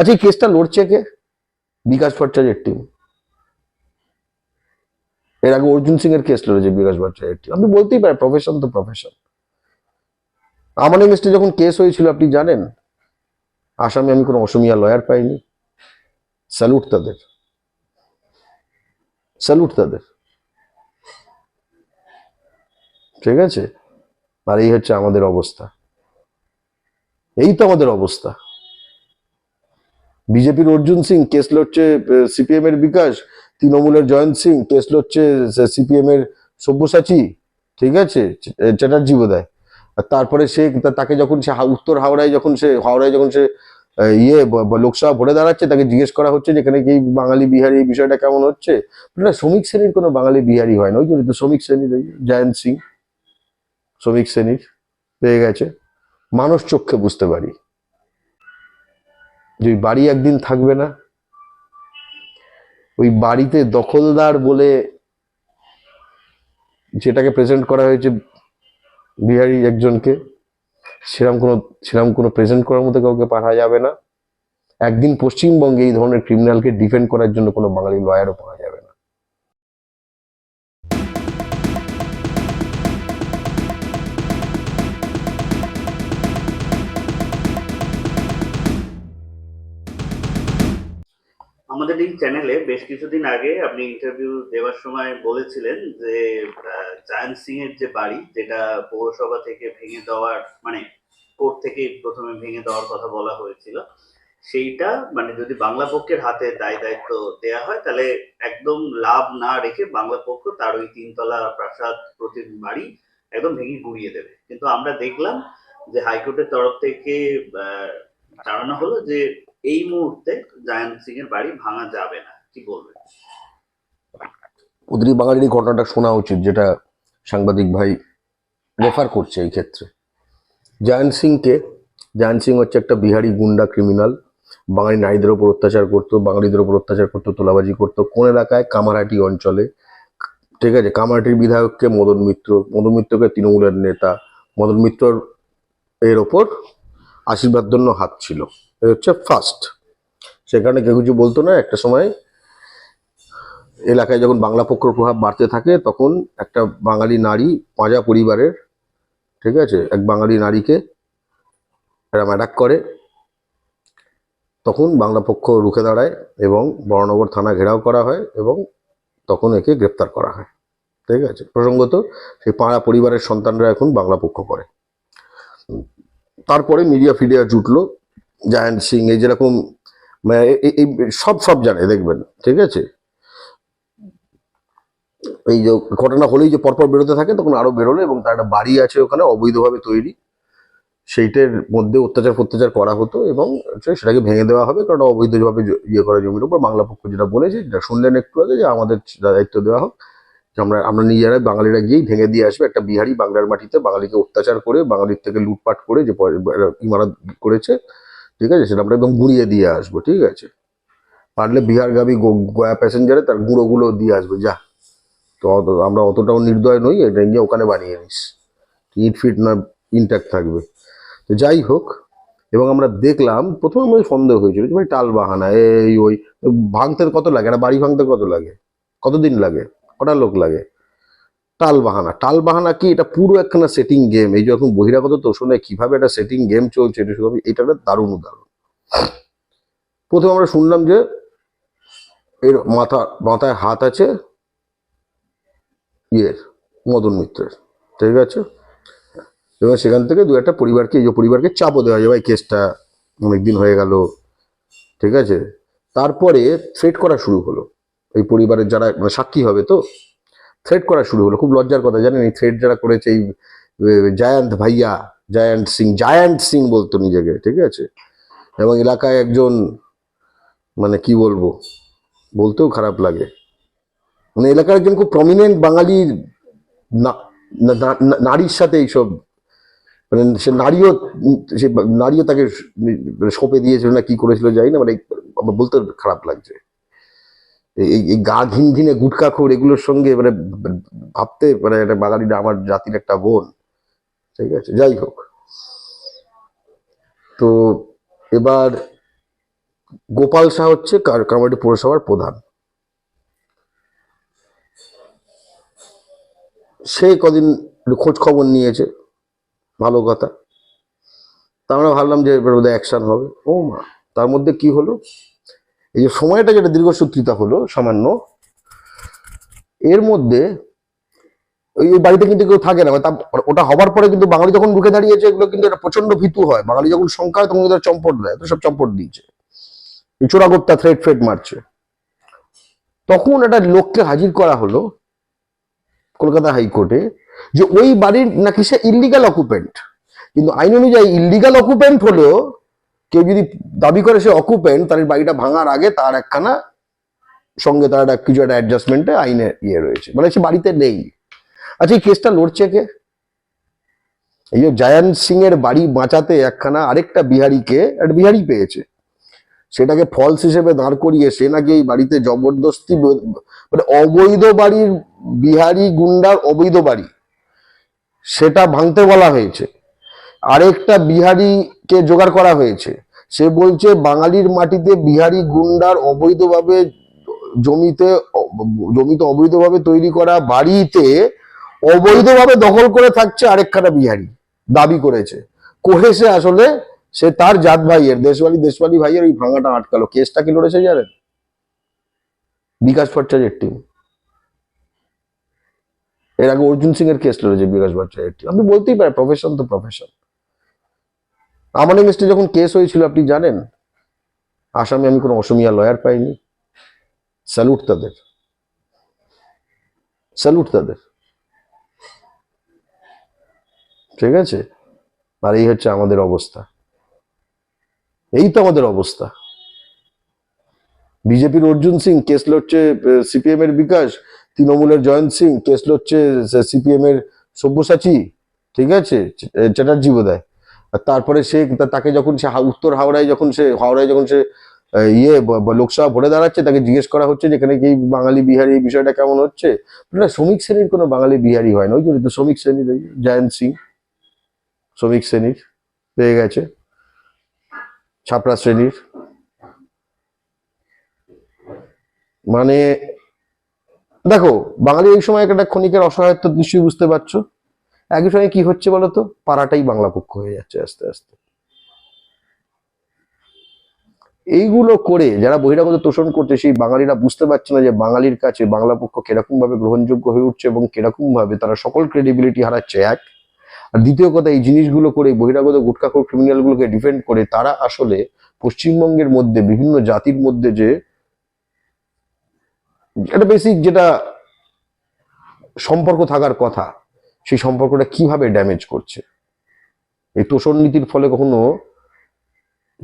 আচ্ছা এই কেসটা লড়ছে কে? বিকাশ ভট্টাচার্যের টিম এর আগে অর্জুন সিং এর কেস লড়েছে বিকাশ ভট্টাচার্যের টিম আপনি বলতেই পারেন প্রফেশন তো প্রফেশন আমার এগেস্টে যখন কেস হয়েছিল, আপনি জানেন? আসামে আমি কোনো অসমিয়া লয়ার পাইনি। স্যালুট তাদের। স্যালুট তাদের। ঠিক আছে? আর এই হচ্ছে আমাদের অবস্থা। এই তো আমাদের অবস্থা। বিজেপির অর্জুন সিং কেস লড়ছে সিপিএম এর বিকাশ, তৃণমূলের জয়ন্ত সিং কেস লড়ছে সিপিএম এর সব্যসাচী, ঠিক আছে? চ্যাটার্জি বোধহয়। আর তারপরে সে তাকে যখন সে উত্তর হাওড়ায় যখন সে, হাওড়ায় যখন সে ইয়ে লোকসভা ভোটে দাঁড়াচ্ছে, তাকে জিজ্ঞেস করা হচ্ছে যে, এখানে কি বাঙালি বিহারি এই বিষয়টা কেমন হচ্ছে? না, শ্রমিক শ্রেণির কোনো বাঙালি বিহারি হয় না। ওই জন্য তো শ্রমিক শ্রেণির জয়ন্ত সিং, শ্রমিক শ্রেণির, পেয়ে গেছে। মানুষ চক্ষে বুঝতে পারি। যে ওই বাড়ি একদিন থাকবে না। ওই বাড়িতে দখলদার বলে যেটাকে প্রেজেন্ট করা হয়েছে বিহারি একজনকে সেরকম কোনো সেরকম কোনো প্রেজেন্ট করার মতো কাউকে পাঠা যাবে না। একদিন পশ্চিমবঙ্গে এই ধরনের ক্রিমিনালকে ডিফেন্ড করার জন্য কোনো বাঙালি লয়ারও পাওয়া যাবে আমাদের চ্যানেলে বেশ কিছুদিন আগে আপনি ইন্টারভিউ দেওয়ার সময় বলেছিলেন যে জায়ান সিং এর যে বাড়ি, যেটা পৌরসভা থেকে ভেঙে দেওয়ার মানে কোর্ট থেকে প্রথমে ভেঙে দেওয়ার কথা বলা হয়েছিল, সেইটা মানে যদি বাংলা পক্ষের হাতে দায় দায়িত্ব দেয়া হয়, তাহলে একদম লাভ না রেখে বাংলা পক্ষ তার ওই তিনতলা প্রাসাদ প্রতি বাড়ি একদম ভেঙে গুড়িয়ে দেবে। কিন্তু আমরা দেখলাম যে হাইকোর্টের তরফ থেকে জানানো হলো যে এই মুহূর্তে জায়ান সিং এর বাড়ি ভাঙা যাবে না। কি বলবেন? উদ্রি বাঙালির ঘটনাটা শোনা উচিত, যেটা সাংবাদিক ভাই রেফার করছে এই ক্ষেত্রে। জয়ন্ত সিংকে, জয়ন্ত সিং হচ্ছে একটা বিহারি গুন্ডা ক্রিমিনাল, বাঙালি নারীদের উপর অত্যাচার করতো, বাঙালিদের উপর অত্যাচার করতো, তোলাবাজি করতো, কোন এলাকায়? কামারহাটি অঞ্চলে। ঠিক আছে, কামারহাটির বিধায়ককে মদন মিত্র, মদন মিত্রকে তৃণমূলের নেতা, মদন মিত্রর এর ওপর আশীর্বাদ জন্য হাত ছিল। হচ্ছে ফার্স্ট সেখানে কেউ কিছু বলতো না, একটা সময় এলাকায় যখন বাংলা পক্ষর প্রভাব বাড়তে থাকে, তখন একটা বাঙালি নারী পাঁজা পরিবারের, ঠিক আছে, এক বাঙালি নারীকে এরা অ্যাটাক করে। তখন বাংলা পক্ষ রুখে দাঁড়ায় এবং বড়নগর থানা ঘেরাও করা হয় এবং তখন একে গ্রেপ্তার করা হয়। ঠিক আছে, প্রসঙ্গত সেই পাড়া পরিবারের সন্তানরা এখন বাংলা পক্ষ করে। তারপরে মিডিয়া ফিডিয়া জুটলো জায়ান্ট সিং, এই যেরকম মানে এই সব সব জানে, দেখবেন, ঠিক আছে? এই যে ঘটনা হলেই যে পরপর বেরোতে থাকে, তখন আরও বেরোলো এবং তার একটা বাড়ি আছে ওখানে, অবৈধভাবে তৈরি। সেইটার মধ্যে অত্যাচার ফত্যাচার করা হতো এবং সেটাকে ভেঙে দেওয়া হবে, কারণ অবৈধভাবে ইয়ে করা জমির উপর। বাংলা পক্ষ যেটা বলেছে, যেটা শুনলেন একটু আগে, যে আমাদের দায়িত্ব দেওয়া হোক, যে আমরা আমরা নিজেরা বাঙালিরা গিয়েই ভেঙে দিয়ে আসবে। একটা বিহারি বাংলার মাটিতে বাঙালিকে অত্যাচার করে, বাঙালির থেকে লুটপাট করে যে ইমারত করেছে ঠিক আছে? সেটা আমরা একদম গুঁড়িয়ে দিয়ে আসব, ঠিক আছে? পারলে বিহারগামী গয়া প্যাসেঞ্জারে তার গুঁড়োগুলো দিয়ে আসবে, যা। তো আমরা অতটাও নির্দয় নই এটা গিয়ে ওখানে বানিয়ে নিস। ইট ফিট না ইনট্যাক্ট থাকবে। তো যাই হোক, এবং আমরা দেখলাম, প্রথমে আমার সন্দেহ হয়েছিল যে ভাই টাল বাহানা, এই ওই, ভাঙতে কত লাগে? একটা বাড়ি ভাঙতে কত লাগে? কতদিন লাগে? কটা লোক লাগে? টাল বাহানা টাল বাহানা কি? এটা পুরো একখানা সেটিং গেম এই যখন বহিরাগত তোষণে কীভাবে একটা সেটিং গেম চলছে, এটা এটা একটা দারুণ উদাহরণ। প্রথমে আমরা শুনলাম যে এর মাথা, মাথায় হাত আছে ইয়ের, মদন মিত্রের। ঠিক আছে? এবং সেখান থেকে দু একটা পরিবারকে, এই যে পরিবারকে চাপও দেওয়া যায়, ভাই কেসটা অনেকদিন হয়ে গেল। ঠিক আছে? তারপরে থ্রেট করা শুরু হলো। এই পরিবারের যারা মানে সাক্ষী হবে তো থ্রেট করা শুরু হলো। খুব লজ্জার কথা, জানেন? এই থ্রেট যারা করেছে, এই জায়ান্ত ভাইয়া, জায়ান্ট সিং জায়ান্ট সিং বলতো নিজেকে, ঠিক আছে? এবং এলাকায় একজন মানে কি বলব, বলতেও খারাপ লাগে। মানে এলাকার একজন খুব প্রমিনেন্ট বাঙালি নারীর সাথে এইসব মানে সে নারীও সে নারীও তাকে মানে সঁপে দিয়েছিল না কি করেছিল, জানি না মানে বলতে খারাপ লাগছে। এই- এই গা ঘিন ঘিনে গুটকা খোর এগুলোর সঙ্গে মানে ভাবতে মানে একটা বাঙালিটা আমার জাতির একটা বোন। ঠিক আছে, যাই হোক। তো এবার গোপাল শাহ হচ্ছে কামারহাটি পৌরসভার প্রধান। সে কদিন খোঁজ খবর নিয়েছে, ভালো কথা। তা আমরা ভাবলাম যে এবার বোধহয় অ্যাকশন হবে। ও মা, তার মধ্যে কি হলো? এই যে সময়টা যেটা দীর্ঘসূত্রিতা হলো, সামান্য, এর মধ্যে ওই বাড়িতে কিন্তু কেউ থাকে না। ওটা হবার পরে কিন্তু বাঙালি যখন ঢুকে দাঁড়িয়েছে, এগুলো কিন্তু একটা প্রচণ্ড ভীতু হয়। বাঙালি যখন সংখ্যা তখন কিন্তু চম্পট দেয় তো সব চম্পট দিয়েছে। চোরাগোপ্তা থ্রেড ফ্রেড মারছে। তখন একটা লোককে হাজির করা হলো কলকাতা হাইকোর্টে যে ওই বাড়ির নাকি সে ইলিগাল অকুপেন্ট কিন্তু আইন অনুযায়ী ইলিগাল অকুপেন্ট হলেও কেউ যদি দাবি করে সে অকুপেন্ট তার বাড়িটা ভাঙার আগে তার একখানা সঙ্গে তার একটা কিছু একটা অ্যাডজাস্টমেন্টে আইনে ইয়ে রয়েছে। মানে সে বাড়িতে নেই। আচ্ছা এই কেসটা লড়ছে কে? এই যে জায়ান্ত সিং এর বাড়ি বাঁচাতে একখানা আরেকটা বিহারিকে, একটা বিহারি পেয়েছে। সেটাকে ফলস হিসেবে দাঁড় করিয়ে সে নাকি এই বাড়িতে জবরদস্তি মানে অবৈধ বাড়ির বিহারি গুন্ডার অবৈধ বাড়ি। সেটা ভাঙতে বলা হয়েছে। আরেকটা বিহারিকে জোগাড় করা হয়েছে? সে বলছে, বাঙালির মাটিতে বিহারি গুন্ডার অবৈধভাবে জমিতে জমিতে অবৈধভাবে তৈরি করা বাড়িতে অবৈধভাবে দখল করে থাকছে আরেকখানা বিহারি, দাবি করেছে। কোহে সে আসলে সে তার জাত ভাইয়ের দেশবালি দেশবালি ভাইয়ের ওই ভাঙাটা আটকালো। কেসটা কি লড়েছে জানেন? বিকাশ ভট্টাচার্যের টিম এর আগে অর্জুন সিং এর কেস লড়েছে বিকাশ ভট্টাচার্যের টিম আপনি বলতেই পারেন প্রফেশন তো প্রফেশন আমার এগেস্টে যখন কেস হয়েছিল, আপনি জানেন? আসামে আমি কোনো অসমিয়া লয়ার পাইনি। স্যালুট তাদের। স্যালুট তাদের। ঠিক আছে? আর এই হচ্ছে আমাদের অবস্থা। এই তো আমাদের অবস্থা। বিজেপির অর্জুন সিং, কেস লড়ছে সিপিএম এর বিকাশ, তৃণমূলের জয়ন্ত সিং, কেস লড়ছে সিপিএম এর সব্যসাচী। ঠিক আছে? চ্যাটার্জি বোধহয়। আর তারপরে সে তাকে যখন সে উত্তর হাওড়ায় যখন সে, হাওড়ায় যখন সে ইয়ে লোকসভা ভরে দাঁড়াচ্ছে, তাকে জিজ্ঞেস করা হচ্ছে যে, এখানে কি বাঙালি বিহারি এই বিষয়টা কেমন হচ্ছে? না, শ্রমিক শ্রেণির কোনো বাঙালি বিহারি হয় না। ওই জন্য তো শ্রমিক শ্রেণির জয়ন্ত সিং, শ্রমিক শ্রেণির, পেয়ে গেছে। ছাপড়া শ্রেণির। মানে দেখো, বাঙালি এই সময় একটা ক্ষণিকের অসহায়ত্ব নিশ্চয়ই বুঝতে পারছ। একই সঙ্গে কি হচ্ছে বলতো? পাড়াটাই বাংলা পক্ষ হয়ে যাচ্ছে আস্তে আস্তে। এইগুলো করে যারা বহিরাগত তোষণ করছে, সেই বাঙালিরা বুঝতে পারছে না যে বাঙালির কাছে বাংলা পক্ষ কীরকম ভাবে গ্রহণযোগ্য হয়ে উঠছে এবং কীরকম ভাবে তারা সকল ক্রেডিবিলিটি হারাচ্ছে, এক। আর দ্বিতীয় কথা, এই জিনিসগুলো করে বহিরাগত গুটখাখোর ক্রিমিনালগুলোকে ডিফেন্ড করে তারা আসলে পশ্চিমবঙ্গের মধ্যে, বিভিন্ন জাতির মধ্যে যে একটা বেসিক যেটা সম্পর্ক থাকার কথা সেই সম্পর্কটা কীভাবে ড্যামেজ করছে? এই তোষণ নীতির ফলে কখনো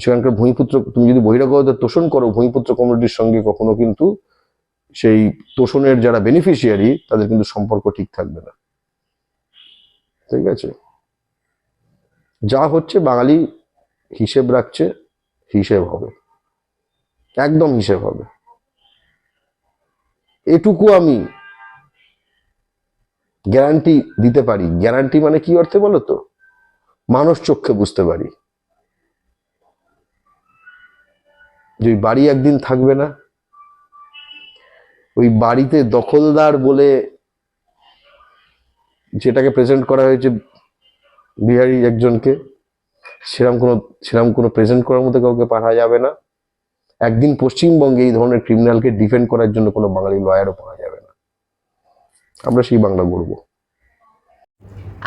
সেখানকার ভূমিপুত্র, তুমি যদি বহিরাগত তোষণ করো, ভূমিপুত্র কমিউনিটির সঙ্গে কখনো কিন্তু সেই তোষণের যারা বেনিফিশিয়ারি তাদের কিন্তু সম্পর্ক ঠিক থাকবে না। ঠিক আছে? যা হচ্ছে বাঙালি হিসেব রাখছে, হিসেব হবে। একদম হিসেব হবে। এটুকু আমি গ্যারান্টি দিতে পারি। গ্যারান্টি মানে কি অর্থে বলো তো? মানুষ চক্ষে বুঝতে পারি। যে বাড়ি একদিন থাকবে না। ওই বাড়িতে দখলদার বলে যেটাকে প্রেজেন্ট করা হয়েছে বিহারি একজনকে সেরকম কোনো সেরকম কোনো প্রেজেন্ট করার মধ্যে কাউকে পাঠা যাবে না। একদিন পশ্চিমবঙ্গে এই ধরনের ক্রিমিনালকে ডিফেন্ড করার জন্য কোনো বাঙালি লয়ারও পাওয়া আমরা সেই বাংলা গড়ব।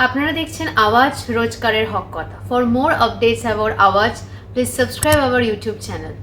আপনারা দেখছেন আওয়াজ রোজকারের হক কথা। For more updates about Awaaz please subscribe our YouTube channel